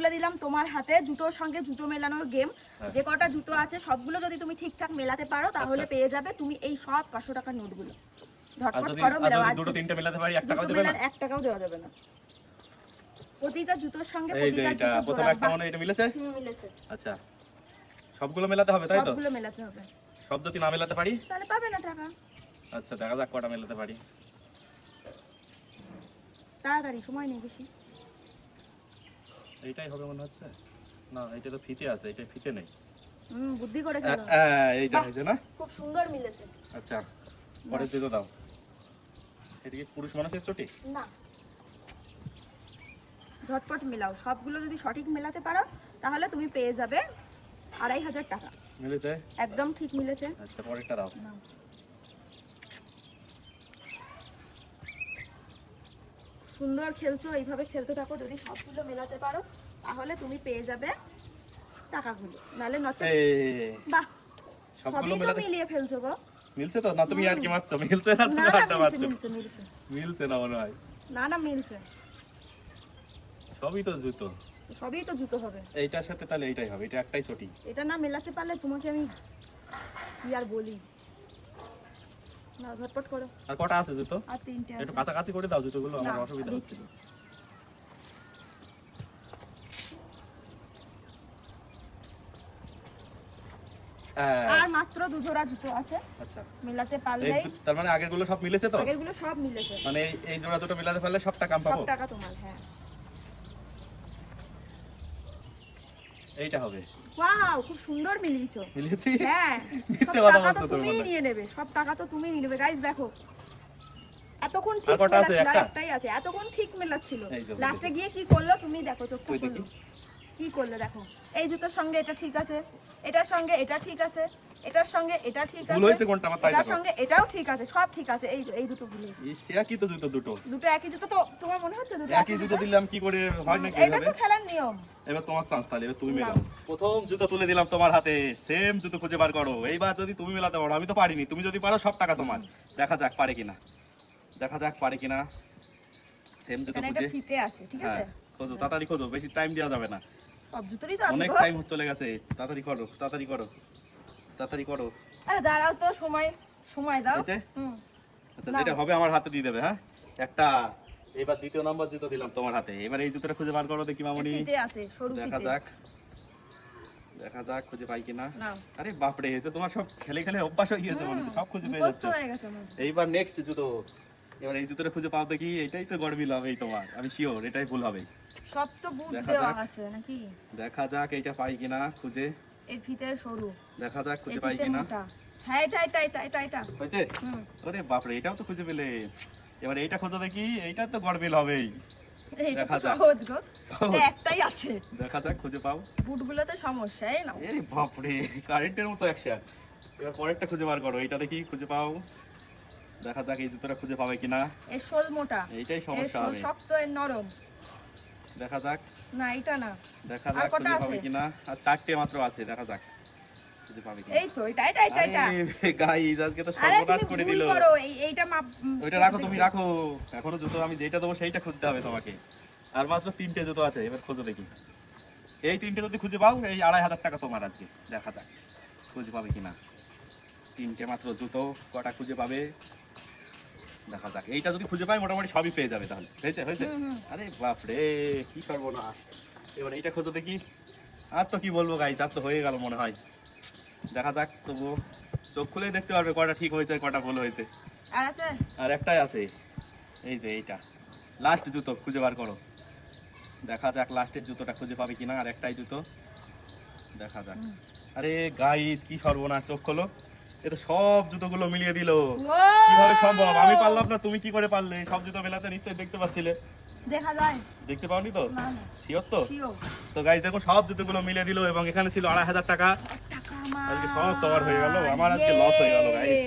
তুলে দিলাম তোমার হাতে জুতোর সঙ্গে জুতো মেলানোর গেম হ্যাঁ। যে কটা জুতো আছে সবগুলো যদি তুমি ঠিকঠাক মেলাতে পারো তাহলে আচ্ছা। পেয়ে যাবে তুমি এই সব পাঁচশো টাকার নোটগুলো। আর ঝটপট করো মেলাও। আর দুটো তিনটে মেলাতে পারি এক টাকাও দেবে না? এক টাকাও দেওয়া যাবে না। প্রতিটা জুতোর সঙ্গে প্রতিটা জুতো প্রথমে একটা মনে এটা মিলেছে? হুম, মিলেছে। আচ্ছা। সবগুলো মেলাতে হবে তাই তো? সবগুলো মেলাতে হবে। সব যদি না মেলাতে পারি? তাহলে পাবে না টাকা। আচ্ছা দেখা যাক কটা মেলাতে পারি। তাড়াতাড়ি সময় নেই বেশি। এইটাই হবে মনে হচ্ছে? না এটা তো ফিতে আছে এটা ফিতে নেই। হুম বুদ্ধি করে খেলো। আ, এইটা হয়েছে না? খুব সুন্দর মিলেছে। আচ্ছা পরের জুতো দাও। এটা কি পুরুষ মানুষের চটি না। ঝটপট মেলাও। সবগুলো যদি সঠিক মেলাতে পারো তাহলে তুমি পেয়ে যাবে আড়াই হাজার টাকা। মিলেছে? একদম ঠিক মিলেছে। আচ্ছা পরেরটা দাও। সুন্দর খেলছো এইভাবে খেলতে থাকো যদি সবগুলো মেলাতে পারো তাহলে তুমি পেয়ে যাবে টাকাগুলো। নাহলে নচে বাহ সবগুলো সবই তো মেলাতে মিলিয়ে ফেলছো গো। মিলছে তো? না তুমি আর কি মারছো? মিলছে না? তুমি আড্ডা মারছো? মিলছে মিলছে। মিলছে না মনে হয়। না না মিলছে। সবই তো জুতো। সবই তো জুতো হবে। এইটার সাথে তাহলে এইটাই হবে। এটা একটাই চটি। এটা না মেলাতে পারলে তোমাকে আমি কি আর বলি। না ঝটপট করো। আর কটা আছে জুতো? আর তিনটে একটু কাছাকাছি করে দাও জুতোগুলো আমার অসুবিধা হচ্ছে। হ্যাঁ, আর মাত্র দুজোড়া জুতো আছে। আচ্ছা। মেলাতে পারলেই। তার মানে আগেরগুলো সব মিলেছে তো? সব মিলেছে। মানে এই- জোড়া দুটো মিলাতে পারলে সব টাকা সব পাবো? টাকা তোমার হ্যাঁ। এইটা হবে। ওয়াও খুব সুন্দর মিলিয়েছো। মিলিয়েছি? হ্যাঁ মিথ্যে কথা টাকা বলছো তো তোর নিয়ে নেবে সব টাকা তো তুমি নিয়ে নেবে। গাইস দেখো এতক্ষণ ঠিক? মেলাচ্ছিল একটাই আছে? এতক্ষণ ঠিক মেলাচ্ছিল। লাস্টে গিয়ে কি করল তুমি? দেখো চোখ কই করল কি করলে দেখো। এই জুতোর সঙ্গে এটা ঠিক আছে এটার সঙ্গে এটা ঠিক আছে। এটার সঙ্গে এটা ঠিক ভুল হয়েছে কোনটা? আমার তাই এটার সঙ্গে এটাও ঠিক আছে সব ঠিক আছে এই এই দুটো ভুলে এই সে তো জুতো দুটো? দুটো একই জুতো তো তোমার মনে হচ্ছে দুটো একই জুতো দিলাম কি করে হয় নাকি এটা তো খেলার নিয়ম। এবার তোমার চান্স তাহলে এবার তুমি মেলাও। প্রথম জুতো তুলে দিলাম তোমার হাতে সেম জুতো খুঁজে বার করো। এইবার যদি তুমি মেলাতে পারো আমি তো পারিনি তুমি যদি পারো সব টাকা তোমার। দেখা যাক পারে কিনা। দেখা যাক পারে কিনা। সেম জুতো খুঁজে। ফিতে আছে ঠিক হ্যাঁ আছে? খোঁজো তাড়াতাড়ি খোঁজো বেশি টাইম দেওয়া যাবে না। সব জুতোরই তো আছে অনেক টাইম চলে গেছে। তাড়াতাড়ি করো তাড়াতাড়ি করো। তাড়াতাড়ি করো। আরে দাঁড়াও তো সময় সময় দাও? হুম। আচ্ছা যেটা হবে আমার হাতে দিয়ে দেবে হ্যাঁ? একটা এবার দ্বিতীয় নম্বর জুতো দিলাম তোমার হাতে। এবার এই জুতোটা খুঁজে বার করো দেখি মামনি। ফিতে আছে সরু দেখা যাক। দেখা যাক খুঁজে পাই কিনা। আরে বাপরে এ তো তোমার সব খেলে খেলে অভ্যাস হয়ে গিয়েছে মনে সব খুঁজে পেয়ে যাচ্ছে। গেছে এইবার নেক্সট জুতো। এবার এই জুতোটা খুঁজে পাও দেখি এটাই তো গড়মিল হবে এই তোমার। আমি শিওর এটাই ভুল হবে। সব তো বুট দেখা দেওয়া যাক। আছে নাকি? দেখা যাক এইটা পাই কিনা খুঁজে। এর ফিতের সরু। দেখা যাক খুঁজে পাই কিনা। হ্যাঁ এটা এটা এটা এটা এটা হয়েছে? আরে বাপরে এটাও তো খুঁজে পেলে। এবার এইটা খোঁজো দেখি এইটা তো গড়মিল হবেই। দেখা যাক। সহজ গো। একটাই আছে। দেখা যাক খুঁজে পাও। বুটগুলোতে সমস্যা এই নাও। আরে বাপরে কারেন্টের মতো অ্যাকশন এবার পরেরটা খুঁজে বার করো এইটা দেখি খুঁজে পাও। দেখা যাক এই জুতোটা খুঁজে পাবে কিনা। এর শোল মোটা। এইটাই সমস্যা হবে। শক্ত এর নরম। দেখা যাক। না এটা না। দেখা যাক কটা আছে? কিনা। আর চারটে মাত্র আছে দেখা যাক। খুঁজে পাবে কিনা। এই তো এটা এটা এটা। এটা গাইস আজকে তো সর্বনাশ করে দিল। করো এইটা মাপ ওইটা রাখো তুমি রাখো। এখনও জুতো আমি যেটা দেবো সেইটা খুঁজতে হবে তোমাকে। আর মাত্র তিনটে জুতো আছে এবার খোঁজো দেখি। এই তিনটে যদি খুঁজে পাও এই আড়াই হাজার টাকা তোমার আজকে। দেখা যাক খুঁজে পাবে কিনা। তিনটে মাত্র জুতো কটা খুঁজে পাবে? দেখা যাক। এইটা যদি খুঁজে পাই মোটামুটি সবই পেয়ে যাবে তাহলে। হয়েছে হয়েছে। আরে বাপরে কি করব না এবার এইটা খোঁজো দেখি। আর তো কি বলব গাইস আর তো হয়ে গেল মনে হয়। দেখা যাক তবুও চোখ খুলেই দেখতে পারবে কটা ঠিক হয়েছে কটা ভুল হয়েছে। আর আছে? আর একটাই আছে। এই যে এইটা। লাস্ট জুতো খুঁজে বার করো। দেখা যাক লাস্টের জুতোটা খুঁজে পাবে কিনা আর একটাই জুতো। দেখা যাক। আরে গাইস কি সর্বনাশ চোখ খোলো। এ সব জুতোগুলো মিলিয়ে দিল! কীভাবে সম্ভব? আমি পারলাম না তুমি কি করে পারলে? সব জুতো মেলাতে নিশ্চয়ই দেখতে পাচ্ছিলে। দেখা যায়। দেখতে পাওনি তো? শিওর তো? তো গাইস দেখো সব জুতোগুলো মিলিয়ে দিল এবং এখানে ছিল আড়াই হাজার টাকা। আজকে সব তোমার হয়ে গেল। আমার আজকে লস হয়ে গেল ইয়ে।